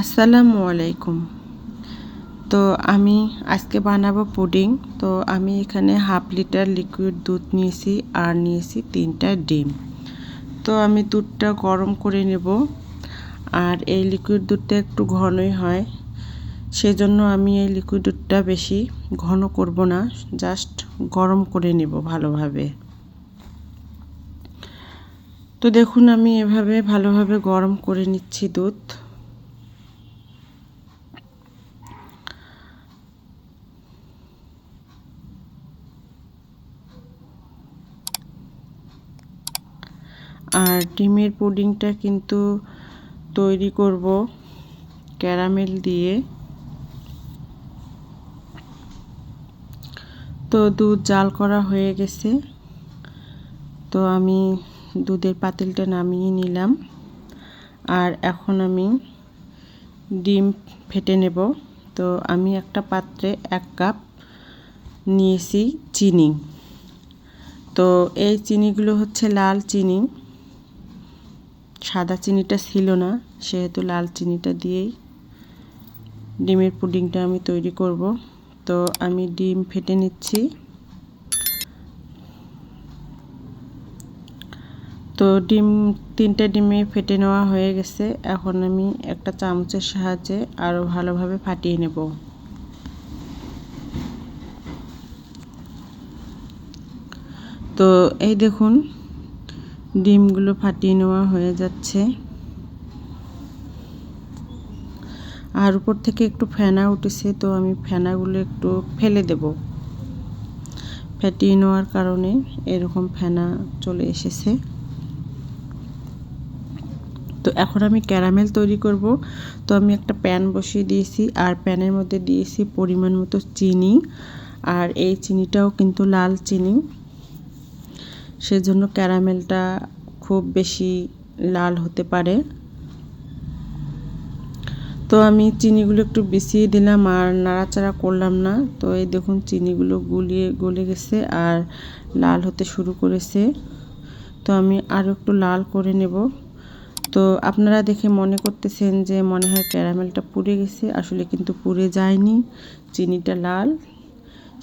আসসালামু আলাইকুম। তো আমি আজকে বানাবো পুডিং। তো আমি এখানে হাফ লিটার লিকুইড দুধ নিয়েছি আর নিয়েছি তিনটা ডিম। তো আমি দুধটা গরম করে নেব। আর এই লিকুইড দুধটা একটু ঘনই হয়। সেজন্য আমি এই লিকুইড দুধটা বেশি ঘন করব না জাস্ট গরম করে নেব ভালোভাবে। তো দেখুন আমি এভাবে ভালোভাবে গরম করে নিচ্ছি দুধ। আর ডিমের পুডিংটা কিন্তু তৈরি করব ক্যারামেল দিয়ে। তো দুধ জাল করা হয়ে গেছে। তো আমি দুধের পাতিলটা নামিয়ে নিলাম। আর এখন আমি ডিম ফেটে নেব। তো আমি একটা পাত্রে এক কাপ নিয়েছি চিনি। তো এই চিনিগুলো হচ্ছে লাল চিনি। সাদা চিনিটা ছিল না, সেহেতু লাল চিনিটা দিয়েই ডিমের পুডিংটা আমি তৈরি করব। তো আমি ডিম ফেটে নিচ্ছি। তো ডিম, তিনটে ডিমে ফেটে নেওয়া হয়ে গেছে। এখন আমি একটা চামচের সাহায্যে আরও ভালোভাবে ফাটিয়ে নেব। তো এই দেখুন ডিমগুলো ফাটিয়ে নেওয়া হয়ে যাচ্ছে। আর উপর থেকে একটু ফেনা উঠেছে, তো আমি ফেনাগুলো একটু ফেলে দেব। ফেটিয়ে নেওয়ার কারণে এরকম ফেনা চলে এসেছে। তো এখন আমি ক্যারামেল তৈরি করব। তো আমি একটা প্যান বসিয়ে দিয়েছি, আর প্যানের মধ্যে দিয়েছি পরিমাণ মতো চিনি। আর এই চিনিটাও কিন্তু লাল চিনি। সেজন্য ক্যারামেলটা খুব বেশি লাল হতে পারে। তো আমি চিনিগুলো একটু বেশিয়ে দিলাম আর নাড়াচাড়া করলাম না। তো এই দেখুন চিনিগুলো গুলিয়ে, গলে গেছে আর লাল হতে শুরু করেছে। তো আমি আরও একটু লাল করে নেব। তো আপনারা দেখে মনে করতেছেন যে মনে হয় ক্যারামেলটা পুড়ে গেছে। আসলে কিন্তু পুড়ে যায়নি। চিনিটা লাল।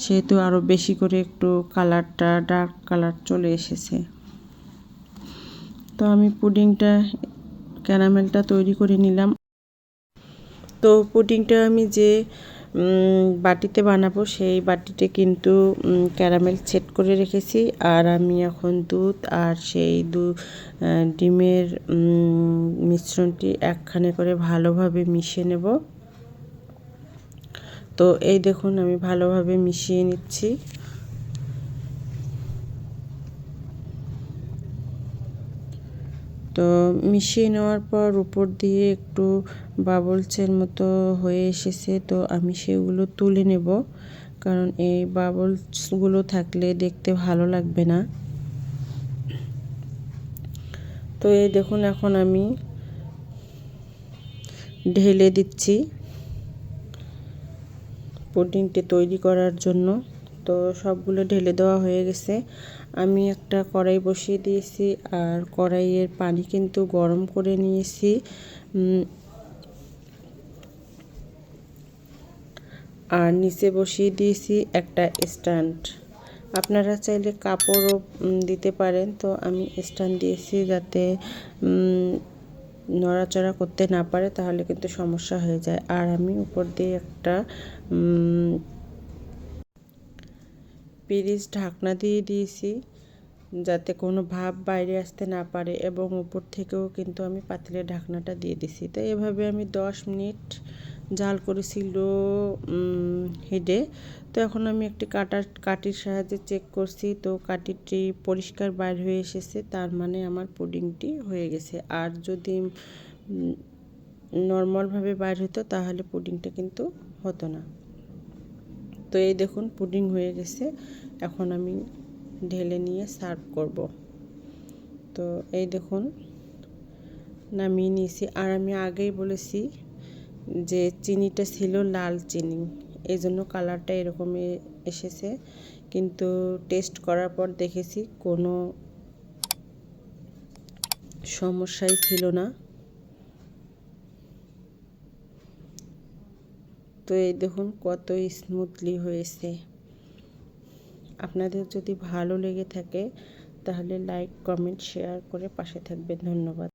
সেহেতু আরও বেশি করে একটু কালারটা ডার্ক কালার চলে এসেছে। তো আমি পুডিংটা, ক্যারামেলটা তৈরি করে নিলাম। তো পুডিংটা আমি যে বাটিতে বানাবো সেই বাটিতে কিন্তু ক্যারামেল সেট করে রেখেছি। আর আমি এখন দুধ আর সেই দু ডিমের মিশ্রণটি একখানে করে ভালোভাবে মিশিয়ে নেব। তো এই দেখুন, আমি ভালোভাবে মিশিয়ে নিচ্ছি। তো মিশিয়ে নেওয়ার পর উপর দিয়ে একটু বাবলসের মতো হয়ে এসেছে, তো আমি সেগুলো তুলে নেব। কারণ এই বাবলসগুলো থাকলে দেখতে ভালো লাগবে না। তো এই দেখুন, এখন আমি ঢেলে দিচ্ছি। পুডিংটি তৈরি করার জন্য। তো সবগুলো ঢেলে দেওয়া হয়ে গেছে। আমি একটা কড়াই বসিয়ে দিয়েছি আর কড়াইয়ের পানি কিন্তু গরম করে নিয়েছি। আর নিচে বসিয়ে দিয়েছি একটা স্ট্যান্ড। আপনারা চাইলে কাপড়ও দিতে পারেন। তো আমি স্ট্যান্ড দিয়েছি যাতে নড়াচড়া করতে না পারে, তাহলে কিন্তু সমস্যা হয়ে যায়। আর আমি উপর দিয়ে একটা পিরিচ ঢাকনা দিয়ে দিয়েছি। যাতে কোনো ভাব বাইরে আসতে না পারে এবং উপর থেকেও কিন্তু আমি পাতিলের ঢাকনাটা দিয়ে দিছি। তো এভাবে আমি দশ মিনিট জাল করেছি লো হিডে তো এখন আমি একটি কাটার, কাটির সাহায্যে চেক করছি। তো কাটিটি পরিষ্কার বাইর হয়ে এসেছে, তার মানে আমার পুডিংটি হয়ে গেছে। আর যদি নর্মালভাবে বাইর হতো তাহলে পুডিংটা কিন্তু হতো না। তো এই দেখুন, পুডিং হয়ে গেছে। এখন আমি ঢেলে নিয়ে সার্ভ করব। তো এই দেখুন, নামিয়ে নিয়েছি। আর আমি আগেই বলেছি যে চিনিটা ছিল লাল চিনি এই জন্য কালারটা এরকম এসেছে। কিন্তু টেস্ট করার পর দেখেছি কোনো সমস্যাই ছিল না। তো এই দেখুন কত স্মুথলি হয়েছে। আপনাদের যদি ভালো লেগে থাকে তাহলে লাইক কমেন্ট শেয়ার করে পাশে থাকবেন। ধন্যবাদ।